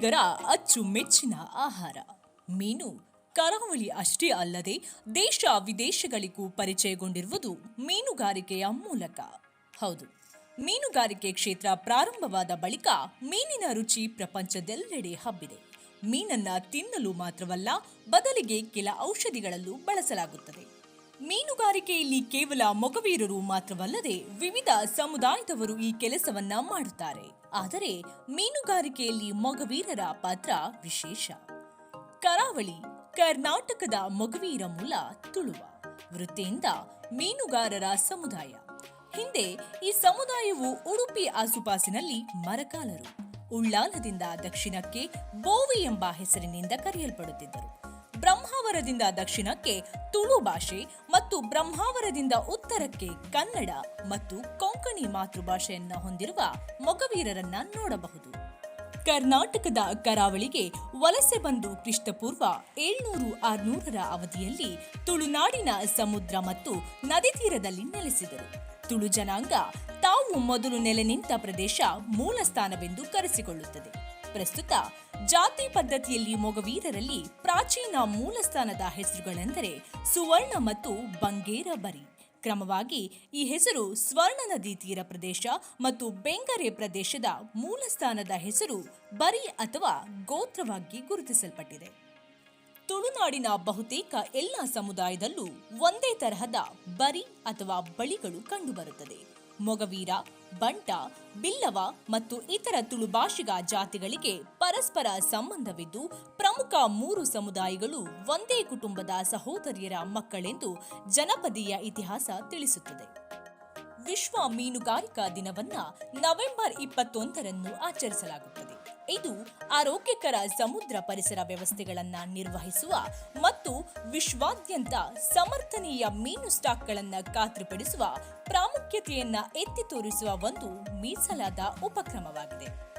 ಕನ್ನಡಿಗರ ಅಚ್ಚುಮೆಚ್ಚಿನ ಆಹಾರ. ಮೀನು, ಕರಾವಳಿ ಅಷ್ಟೇ ಅಲ್ಲದೆ ದೇಶ ವಿದೇಶಗಳಿಗೂ ಪರಿಚಯಗೊಂಡಿರುವುದು ಮೀನುಗಾರಿಕೆಯ ಮೂಲಕ. ಹೌದು, ಮೀನುಗಾರಿಕೆ ಕ್ಷೇತ್ರ ಪ್ರಾರಂಭವಾದ ಬಳಿಕ ಮೀನಿನ ರುಚಿ ಪ್ರಪಂಚದೆಲ್ಲೆಡೆ ಹಬ್ಬಿದೆ. ಮೀನನ್ನ ತಿನ್ನಲು ಮಾತ್ರವಲ್ಲ, ಬದಲಿಗೆ ಕೆಲ ಔಷಧಿಗಳಲ್ಲೂ ಬಳಸಲಾಗುತ್ತದೆ. ಮೀನುಗಾರಿಕೆಯಲ್ಲಿ ಕೇವಲ ಮೊಗವೀರರು ಮಾತ್ರವಲ್ಲದೆ ವಿವಿಧ ಸಮುದಾಯದವರು ಈ ಕೆಲಸವನ್ನ ಮಾಡುತ್ತಾರೆ. ಆದರೆ ಮೀನುಗಾರಿಕೆಯಲ್ಲಿ ಮೊಗವೀರರ ಪಾತ್ರ ವಿಶೇಷ. ಕರಾವಳಿ, ಕರ್ನಾಟಕದ ಮೊಗವೀರ ಮೂಲ ತುಳುವ, ವೃತ್ತಿಯಿಂದ ಮೀನುಗಾರರ ಸಮುದಾಯ. ಹಿಂದೆ ಈ ಸಮುದಾಯವು ಉಡುಪಿ ಆಸುಪಾಸಿನಲ್ಲಿ ಮರಕಾಲರು, ಉಳ್ಳಾಲದಿಂದ ದಕ್ಷಿಣಕ್ಕೆ ಬೋವಿ ಎಂಬ ಹೆಸರಿನಿಂದ ಕರೆಯಲ್ಪಡುತ್ತಿದ್ದರು. ಬ್ರಹ್ಮಾವರದಿಂದ ದಕ್ಷಿಣಕ್ಕೆ ತುಳು ಭಾಷೆ ಮತ್ತು ಬ್ರಹ್ಮಾವರದಿಂದ ಉತ್ತರಕ್ಕೆ ಕನ್ನಡ ಮತ್ತು ಕೊಂಕಣಿ ಮಾತೃಭಾಷೆಯನ್ನ ಹೊಂದಿರುವ ಮೊಗವೀರರನ್ನ ನೋಡಬಹುದು. ಕರ್ನಾಟಕದ ಕರಾವಳಿಗೆ ವಲಸೆ ಬಂದು ಕ್ರಿಸ್ತಪೂರ್ವ ಏಳ್ನೂರು ಆರ್ನೂರರ ಅವಧಿಯಲ್ಲಿ ತುಳುನಾಡಿನ ಸಮುದ್ರ ಮತ್ತು ನದಿ ತೀರದಲ್ಲಿ ನೆಲೆಸಿದರು. ತುಳು ಜನಾಂಗ ತಾವು ಮೊದಲು ನೆಲೆ ನಿಂತ ಪ್ರದೇಶ ಮೂಲ ಸ್ಥಾನವೆಂದು ಕರೆಸಿಕೊಳ್ಳುತ್ತದೆ. ಪ್ರಸ್ತುತ ಜಾತಿ ಪದ್ಧತಿಯಲ್ಲಿ ಮೊಗವೀರರಲ್ಲಿ ಪ್ರಾಚೀನ ಮೂಲಸ್ಥಾನದ ಹೆಸರುಗಳೆಂದರೆ ಸುವರ್ಣ ಮತ್ತು ಬಂಗೇರ ಬರಿ. ಕ್ರಮವಾಗಿ ಈ ಹೆಸರು ಸ್ವರ್ಣ ನದಿ ತೀರ ಪ್ರದೇಶ ಮತ್ತು ಬೆಂಗರೆ ಪ್ರದೇಶದ ಮೂಲಸ್ಥಾನದ ಹೆಸರು ಬರಿ ಅಥವಾ ಗೋತ್ರವಾಗಿ ಗುರುತಿಸಲ್ಪಟ್ಟಿದೆ. ತುಳುನಾಡಿನ ಬಹುತೇಕ ಎಲ್ಲ ಸಮುದಾಯದಲ್ಲೂ ಒಂದೇ ತರಹದ ಬರಿ ಅಥವಾ ಬಳಿಗಳು ಕಂಡುಬರುತ್ತದೆ. ಮೊಗವೀರ ಬಂಟ, ಬಿಲ್ಲವ ಮತ್ತು ಇತರ ತುಳು ಭಾಷಿಗ ಜಾತಿಗಳಿಗೆ ಪರಸ್ಪರ ಸಂಬಂಧವಿದ್ದು ಪ್ರಮುಖ ಮೂರು ಸಮುದಾಯಗಳು ಒಂದೇ ಕುಟುಂಬದ ಸಹೋದರಿಯರ ಮಕ್ಕಳೆಂದು ಜನಪದೀಯ ಇತಿಹಾಸ ತಿಳಿಸುತ್ತದೆ. ವಿಶ್ವ ಮೀನುಗಾರಿಕಾ ದಿನವನ್ನ ನವೆಂಬರ್ ಇಪ್ಪತ್ತೊಂದರಂದು ಆಚರಿಸಲಾಗುತ್ತದೆ. ಇದು ಆರೋಗ್ಯಕರ ಸಮುದ್ರ ಪರಿಸರ ವ್ಯವಸ್ಥೆಗಳನ್ನು ನಿರ್ವಹಿಸುವ ಮತ್ತು ವಿಶ್ವಾದ್ಯಂತ ಸಮರ್ಥನೀಯ ಮೀನು ಸ್ಟಾಕ್ಗಳನ್ನ ಖಾತ್ರಿಪಡಿಸುವ ಪ್ರಾಮುಖ್ಯತೆಯನ್ನು ಎತ್ತಿ ತೋರಿಸುವ ಒಂದು ಮೀಸಲಾದ ಉಪಕ್ರಮವಾಗಿದೆ.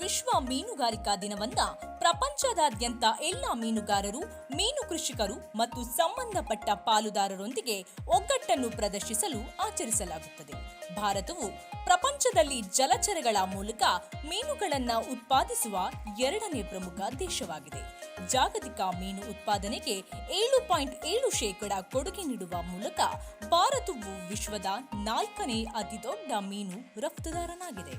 ವಿಶ್ವ ಮೀನುಗಾರಿಕಾ ದಿನವನ್ನ ಪ್ರಪಂಚದಾದ್ಯಂತ ಎಲ್ಲ ಮೀನುಗಾರರು, ಮೀನು ಕೃಷಿಕರು ಮತ್ತು ಸಂಬಂಧಪಟ್ಟ ಪಾಲುದಾರರೊಂದಿಗೆ ಒಗ್ಗಟ್ಟನ್ನು ಪ್ರದರ್ಶಿಸಲು ಆಚರಿಸಲಾಗುತ್ತದೆ. ಭಾರತವು ಪ್ರಪಂಚದಲ್ಲಿ ಜಲಚರಗಳ ಮೂಲಕ ಮೀನುಗಳನ್ನ ಉತ್ಪಾದಿಸುವ ಎರಡನೇ ಪ್ರಮುಖ ದೇಶವಾಗಿದೆ. ಜಾಗತಿಕ ಮೀನು ಉತ್ಪಾದನೆಗೆ ಏಳು ಪಾಯಿಂಟ್ ಏಳು ಶೇಕಡ ಕೊಡುಗೆ ನೀಡುವ ಮೂಲಕ ಭಾರತವು ವಿಶ್ವದ ನಾಲ್ಕನೇ ಅತಿದೊಡ್ಡ ಮೀನು ರಫ್ತುದಾರನಾಗಿದೆ.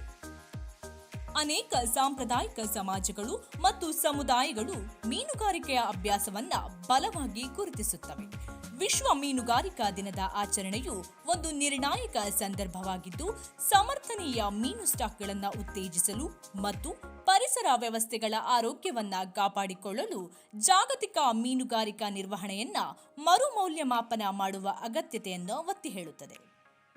ಅನೇಕ ಸಾಂಪ್ರದಾಯಿಕ ಸಮಾಜಗಳು ಮತ್ತು ಸಮುದಾಯಗಳು ಮೀನುಗಾರಿಕೆಯ ಅಭ್ಯಾಸವನ್ನ ಬಲವಾಗಿ ಗುರುತಿಸುತ್ತವೆ. ವಿಶ್ವ ಮೀನುಗಾರಿಕಾ ದಿನದ ಆಚರಣೆಯು ಒಂದು ನಿರ್ಣಾಯಕ ಸಂದರ್ಭವಾಗಿದ್ದು, ಸಮರ್ಥನೀಯ ಮೀನು ಸ್ಟಾಕ್ಗಳನ್ನು ಉತ್ತೇಜಿಸಲು ಮತ್ತು ಪರಿಸರ ವ್ಯವಸ್ಥೆಗಳ ಆರೋಗ್ಯವನ್ನು ಕಾಪಾಡಿಕೊಳ್ಳಲು ಜಾಗತಿಕ ಮೀನುಗಾರಿಕಾ ನಿರ್ವಹಣೆಯನ್ನು ಮರುಮೌಲ್ಯಮಾಪನ ಮಾಡುವ ಅಗತ್ಯತೆಯನ್ನು ಒತ್ತಿ ಹೇಳುತ್ತದೆ.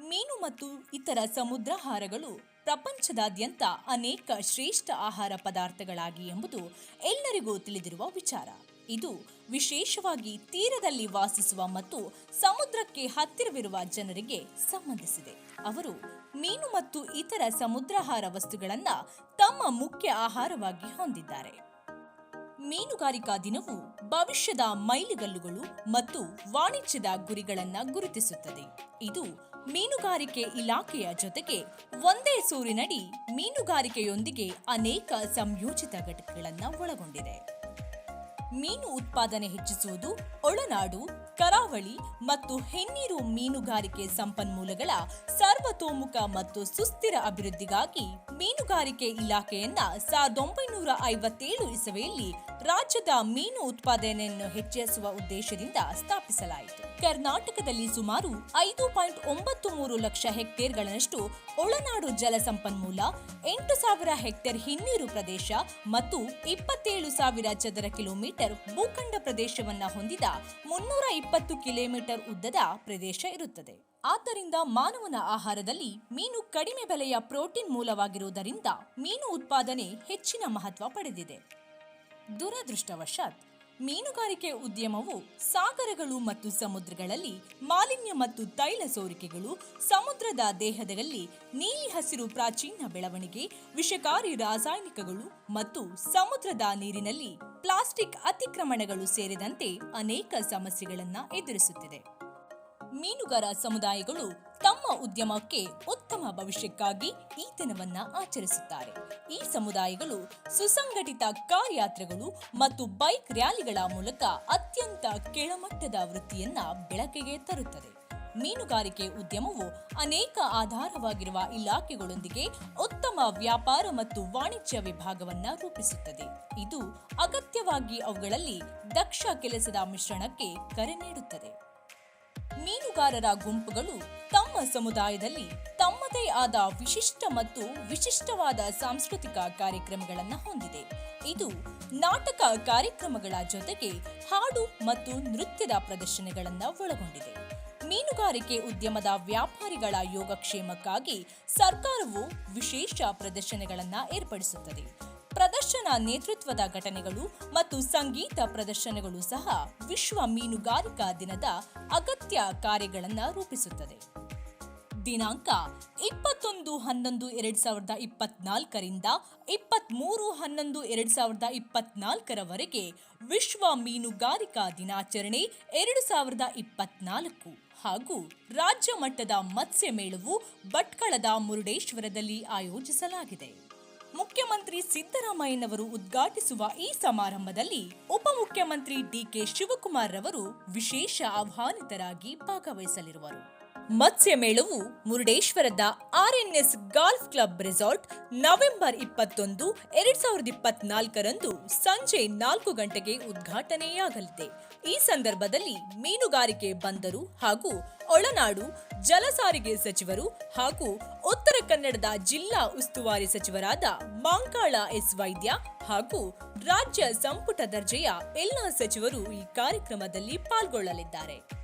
ಮೀನು ಮತ್ತು ಇತರ ಸಮುದ್ರಾಹಾರಗಳು ಪ್ರಪಂಚದಾದ್ಯಂತ ಅನೇಕ ಶ್ರೇಷ್ಠ ಆಹಾರ ಪದಾರ್ಥಗಳಾಗಿ ಎಂಬುದು ಎಲ್ಲರಿಗೂ ತಿಳಿದಿರುವ ವಿಚಾರ. ಇದು ವಿಶೇಷವಾಗಿ ತೀರದಲ್ಲಿ ವಾಸಿಸುವ ಮತ್ತು ಸಮುದ್ರಕ್ಕೆ ಹತ್ತಿರವಿರುವ ಜನರಿಗೆ ಸಂಬಂಧಿಸಿದೆ. ಅವರು ಮೀನು ಮತ್ತು ಇತರ ಸಮುದ್ರಾಹಾರ ವಸ್ತುಗಳನ್ನ ತಮ್ಮ ಮುಖ್ಯ ಆಹಾರವಾಗಿ ಹೊಂದಿದ್ದಾರೆ. ಮೀನುಗಾರಿಕಾ ದಿನವು ಭವಿಷ್ಯದ ಮೈಲಿಗಲ್ಲುಗಳು ಮತ್ತು ವಾಣಿಜ್ಯದ ಗುರಿಗಳನ್ನ ಗುರುತಿಸುತ್ತದೆ. ಇದು ಮೀನುಗಾರಿಕೆ ಇಲಾಖೆಯ ಜೊತೆಗೆ ಒಂದೇ ಸೂರಿನಡಿ ಮೀನುಗಾರಿಕೆಯೊಂದಿಗೆ ಅನೇಕ ಸಂಯೋಜಿತ ಘಟಕಗಳನ್ನು ಒಳಗೊಂಡಿದೆ. ಮೀನು ಉತ್ಪಾದನೆ ಹೆಚ್ಚಿಸುವುದು, ಒಳನಾಡು, ಕರಾವಳಿ ಮತ್ತು ಹೆನ್ನೀರು ಮೀನುಗಾರಿಕೆ ಸಂಪನ್ಮೂಲಗಳ ಸರ್ವತೋಮುಖ ಮತ್ತು ಸುಸ್ಥಿರ ಅಭಿವೃದ್ಧಿಗಾಗಿ ಮೀನುಗಾರಿಕೆ ಇಲಾಖೆಯನ್ನ ಸಾವಿರದ ಒಂಬೈನೂರ ಐವತ್ತೇಳು ಇಸವೆಯಲ್ಲಿ ರಾಜ್ಯದ ಮೀನು ಉತ್ಪಾದನೆಯನ್ನು ಹೆಚ್ಚಿಸುವ ಉದ್ದೇಶದಿಂದ ಸ್ಥಾಪಿಸಲಾಯಿತು. ಕರ್ನಾಟಕದಲ್ಲಿ ಸುಮಾರು ಐದು ಪಾಯಿಂಟ್ ಒಂಬತ್ತು ಮೂರು ಲಕ್ಷ ಹೆಕ್ಟೇರ್ಗಳಷ್ಟು ಒಳನಾಡು ಜಲಸಂಪನ್ಮೂಲ, ಎಂಟು ಸಾವಿರ ಹೆಕ್ಟೇರ್ ಹಿನ್ನೀರು ಪ್ರದೇಶ ಮತ್ತು ಇಪ್ಪತ್ತೇಳು ಸಾವಿರ ಚದರ ಕಿಲೋಮೀಟರ್ ಭೂಖಂಡ ಪ್ರದೇಶವನ್ನು ಹೊಂದಿದ ಮುನ್ನೂರ ಇಪ್ಪತ್ತು ಕಿಲೋಮೀಟರ್ ಉದ್ದದ ಪ್ರದೇಶ ಇರುತ್ತದೆ. ಆದ್ದರಿಂದ ಮಾನವನ ಆಹಾರದಲ್ಲಿ ಮೀನು ಕಡಿಮೆ ಬೆಲೆಯ ಪ್ರೋಟೀನ್ ಮೂಲವಾಗಿರುವುದರಿಂದ ಮೀನು ಉತ್ಪಾದನೆ ಹೆಚ್ಚಿನ ಮಹತ್ವ ಪಡೆದಿದೆ. ದುರದೃಷ್ಟವಶಾತ್ ಮೀನುಗಾರಿಕೆ ಉದ್ಯಮವು ಸಾಗರಗಳು ಮತ್ತು ಸಮುದ್ರಗಳಲ್ಲಿ ಮಾಲಿನ್ಯ ಮತ್ತು ತೈಲ ಸೋರಿಕೆಗಳು ಸಮುದ್ರದ ದೇಹದಲ್ಲಿ ನೀಲಿ ಹಸಿರು ಪ್ರಾಚೀನ ಬೆಳವಣಿಗೆ, ವಿಷಕಾರಿ ರಾಸಾಯನಿಕಗಳು ಮತ್ತು ಸಮುದ್ರದ ನೀರಿನಲ್ಲಿ ಪ್ಲಾಸ್ಟಿಕ್ ಅತಿಕ್ರಮಣಗಳು ಸೇರಿದಂತೆ ಅನೇಕ ಸಮಸ್ಯೆಗಳನ್ನು ಎದುರಿಸುತ್ತಿದೆ. ಮೀನುಗಾರ ಸಮುದಾಯಗಳು ತಮ್ಮ ಉದ್ಯಮಕ್ಕೆ ಉತ್ತಮ ಭವಿಷ್ಯಕ್ಕಾಗಿ ಈ ದಿನವನ್ನ ಆಚರಿಸುತ್ತಾರೆ. ಈ ಸಮುದಾಯಗಳು ಸುಸಂಘಟಿತ ಕಾರ್ ಯಾತ್ರೆಗಳು ಮತ್ತು ಬೈಕ್ ರ್ಯಾಲಿಗಳ ಮೂಲಕ ಅತ್ಯಂತ ಕೆಳಮಟ್ಟದ ವೃತ್ತಿಯನ್ನ ಬೆಳಕಿಗೆ ತರುತ್ತದೆ. ಮೀನುಗಾರಿಕೆ ಉದ್ಯಮವು ಅನೇಕ ಆಧಾರವಾಗಿರುವ ಇಲಾಖೆಗಳೊಂದಿಗೆ ಉತ್ತಮ ವ್ಯಾಪಾರ ಮತ್ತು ವಾಣಿಜ್ಯ ವಿಭಾಗವನ್ನ ರೂಪಿಸುತ್ತದೆ. ಇದು ಅಗತ್ಯವಾಗಿ ಅವುಗಳಲ್ಲಿ ದಕ್ಷ ಕೆಲಸದ ಮಿಶ್ರಣಕ್ಕೆ ಕರೆ ನೀಡುತ್ತದೆ. ಮೀನುಗಾರರ ಗುಂಪುಗಳು ತಮ್ಮ ಸಮುದಾಯದಲ್ಲಿ ತಮ್ಮದೇ ಆದ ವಿಶಿಷ್ಟ ಮತ್ತು ವಿಶಿಷ್ಟವಾದ ಸಾಂಸ್ಕೃತಿಕ ಕಾರ್ಯಕ್ರಮಗಳನ್ನು ಹೊಂದಿದೆ. ಇದು ನಾಟಕ ಕಾರ್ಯಕ್ರಮಗಳ ಜೊತೆಗೆ ಹಾಡು ಮತ್ತು ನೃತ್ಯದ ಪ್ರದರ್ಶನಗಳನ್ನು ಒಳಗೊಂಡಿದೆ. ಮೀನುಗಾರಿಕೆ ಉದ್ಯಮದ ವ್ಯಾಪಾರಿಗಳ ಯೋಗಕ್ಷೇಮಕ್ಕಾಗಿ ಸರ್ಕಾರವು ವಿಶೇಷ ಪ್ರದರ್ಶನಗಳನ್ನು ಏರ್ಪಡಿಸುತ್ತದೆ. ಪ್ರದರ್ಶನ ನೇತೃತ್ವದ ಘಟನೆಗಳು ಮತ್ತು ಸಂಗೀತ ಪ್ರದರ್ಶನಗಳು ಸಹ ವಿಶ್ವ ಮೀನುಗಾರಿಕಾ ದಿನದ ಅಗತ್ಯ ಕಾರ್ಯಗಳನ್ನು ರೂಪಿಸುತ್ತದೆ. ದಿನಾಂಕ ಇಪ್ಪತ್ತೊಂದು ಹನ್ನೊಂದು ಎರಡ್ ಸಾವಿರದ ಇಪ್ಪತ್ನಾಲ್ಕರಿಂದ ಇಪ್ಪತ್ಮೂರು ಹನ್ನೊಂದು ಎರಡ್ ಸಾವಿರದ ಇಪ್ಪತ್ನಾಲ್ಕರವರೆಗೆ ವಿಶ್ವ ಮೀನುಗಾರಿಕಾ ದಿನಾಚರಣೆ ಎರಡು ಸಾವಿರದ ಇಪ್ಪತ್ನಾಲ್ಕು ಹಾಗೂ ರಾಜ್ಯ ಮಟ್ಟದ ಮತ್ಸ್ಯ ಮೇಳವು ಭಟ್ಕಳದ ಮುರುಡೇಶ್ವರದಲ್ಲಿ ಆಯೋಜಿಸಲಾಗಿದೆ. ಮುಖ್ಯಮಂತ್ರಿ ಸಿದ್ದರಾಮಯ್ಯನವರು ಉದ್ಘಾಟಿಸುವ ಈ ಸಮಾರಂಭದಲ್ಲಿ ಉಪಮುಖ್ಯಮಂತ್ರಿ ಡಿಕೆ ಶಿವಕುಮಾರ್ ರವರು ವಿಶೇಷ ಆಹ್ವಾನಿತರಾಗಿ ಭಾಗವಹಿಸಲಿರುವರು. ಮತ್ಸ್ಯ ಮೇಳವು ಮುರುಡೇಶ್ವರದ RNS golf club resort November ಇಪ್ಪತ್ತೊಂದು, ಎರಡ್ ಸಾವಿರದ ಇಪ್ಪತ್ನಾಲ್ಕರಂದು ಸಂಜೆ ನಾಲ್ಕು ಗಂಟೆಗೆ ಉದ್ಘಾಟನೆಯಾಗಲಿದೆ. ಈ ಸಂದರ್ಭದಲ್ಲಿ ಮೀನುಗಾರಿಕೆ ಬಂದರು ಹಾಗೂ ಒಳನಾಡು ಜಲಸಾರಿಗೆ ಸಚಿವರು ಹಾಗೂ ಉತ್ತರ ಕನ್ನಡದ ಜಿಲ್ಲಾ ಉಸ್ತುವಾರಿ ಸಚಿವರಾದ ಮಾಂಕಾಳ ಎಸ್ ವೈದ್ಯ ಹಾಗೂ ರಾಜ್ಯ ಸಂಪುಟ ದರ್ಜೆಯ ಎಲ್ಲ ಸಚಿವರು ಈ ಕಾರ್ಯಕ್ರಮದಲ್ಲಿ ಪಾಲ್ಗೊಳ್ಳಲಿದ್ದಾರೆ.